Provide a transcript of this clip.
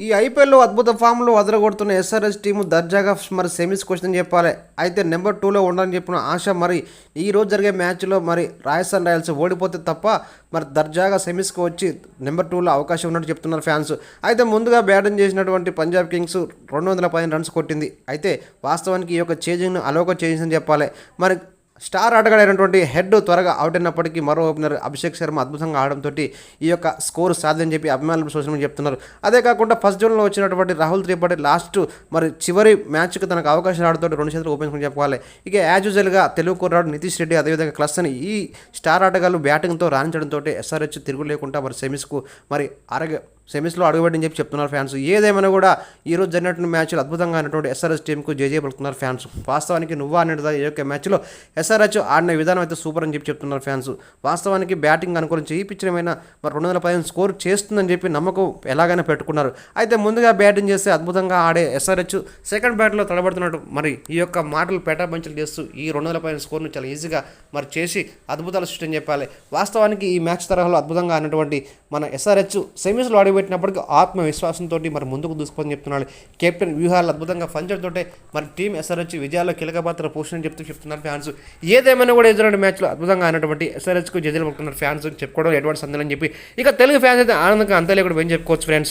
ఈ ఐపీఎల్లో అద్భుత ఫామ్లో అదరగొడుతున్న ఎస్ఆర్ఎస్ టీము దర్జాగా మరి సెమీస్ క్వశ్చన్ చెప్పాలి. అయితే నెంబర్ టూలో ఉండాలని చెప్పిన ఆశ మరి ఈరోజు జరిగే మ్యాచ్లో మరి రాజస్థాన్ రాయల్స్ ఓడిపోతే తప్ప మరి దర్జాగా సెమీస్కి వచ్చి నెంబర్ టూలో అవకాశం ఉన్నట్టు చెప్తున్నారు ఫ్యాన్స్. అయితే ముందుగా బ్యాటింగ్ చేసినటువంటి పంజాబ్ కింగ్స్ రెండు వందల పదిహేను రన్స్ కొట్టింది. అయితే వాస్తవానికి ఈ యొక్క చేజింగ్ను అలోక చేసిందని చెప్పాలి. మరి స్టార్ ఆటగాడైనటువంటి హెడ్ త్వరగా అవుట్ అయినప్పటికీ మరో ఓపెనర్ అభిషేక్ శర్మ అద్భుతంగా ఆడడంతో ఈ యొక్క స్కోర్ సాధ్యం చెప్పి అభిమానులు సోషల్ మీడియా చెప్తున్నారు. అదే కాకుండా ఫస్ట్ జోన్లో వచ్చినటువంటి రాహుల్ త్రిపాఠి లాస్ట్ మరి చివరి మ్యాచ్కి తనకు అవకాశం ఆడుతూ రెండు చేతులు ఓపెన్ చెప్పుకోవాలి. ఇక యాజ్ యూజువల్గా తెలుగు కుర్రాడు నితీష్ రెడ్డి అదేవిధంగా క్లస్ అని ఈ స్టార్ ఆటగాళ్ళు బ్యాటింగ్తో రాణించడంతో ఎస్ఆర్హెచ్ తిరుగు లేకుండా మరి సెమీస్కు మరి ఆరోగ్య సెమీస్లో అడుగుపెట్టని చెప్పి చెప్తున్నారు ఫ్యాన్స్. ఏదేమైనా కూడా ఈరోజు జరిగినటువంటి మ్యాచ్లు అద్భుతంగా అయినటువంటి ఎస్ఆర్ఎస్ టీంకు జేజే పలుకుతున్నారు ఫ్యాన్స్. వాస్తవానికి నువ్వు ఆడినదా ఈ యొక్క మ్యాచ్లో ఎస్ఆర్హెచ్ ఆడిన విధానం అయితే సూపర్ అని చెప్పి చెప్తున్నారు ఫ్యాన్స్. వాస్తవానికి బ్యాటింగ్ అనుకూలించి ఈ పిచ్చరమైన మరి రెండు వందల పదిహేను స్కోర్ చేస్తుందని చెప్పి నమ్మకం ఎలాగైనా పెట్టుకున్నారు. అయితే ముందుగా బ్యాటింగ్ చేస్తే అద్భుతంగా ఆడే ఎస్ఆర్హెచ్ సెకండ్ బ్యాట్లో తడబడుతున్నట్టు మరి ఈ యొక్క మాటలు పేటాపంచలు చేస్తూ ఈ రెండు వందల పదిహేను స్కోర్ను చాలా ఈజీగా మరి చేసి అద్భుతాలు సృష్టిని చెప్పాలి. వాస్తవానికి ఈ మ్యాచ్ తరహాలో అద్భుతంగా ఆడినటువంటి మన ఎస్ఆర్హెచ్ సెమీస్లో అడుగుపెట్టినప్పటికీ ఆత్మవిశ్వాసంతో మరి ముందుకు దూసుకొని చెప్తున్నాడు. కెప్టెన్ వ్యూహాలు అద్భుతంగా పంచడంతో మరి టీం ఎస్ఆర్హెచ్ విజయాల్లో కీలక పాత్ర పోషణ చెప్తూ చెప్తున్నారు ఫ్యాన్స్. ఏదేమైనా కూడా ఎదురైన మ్యాచ్లో అద్భుతంగా ఆడినటువంటి ఎస్ఆర్హెచ్కు జడ్జీలు పడుతున్నారు ఫ్యాన్స్ చెప్పుకోవడం ఎటువంటి సందేహం చెప్పి ఇక తెలుగు ఫ్యాన్స్ అయితే ఆనందంగా అంతే లేకుండా ఏం చెప్పుకోవచ్చు ఫ్రెండ్స్.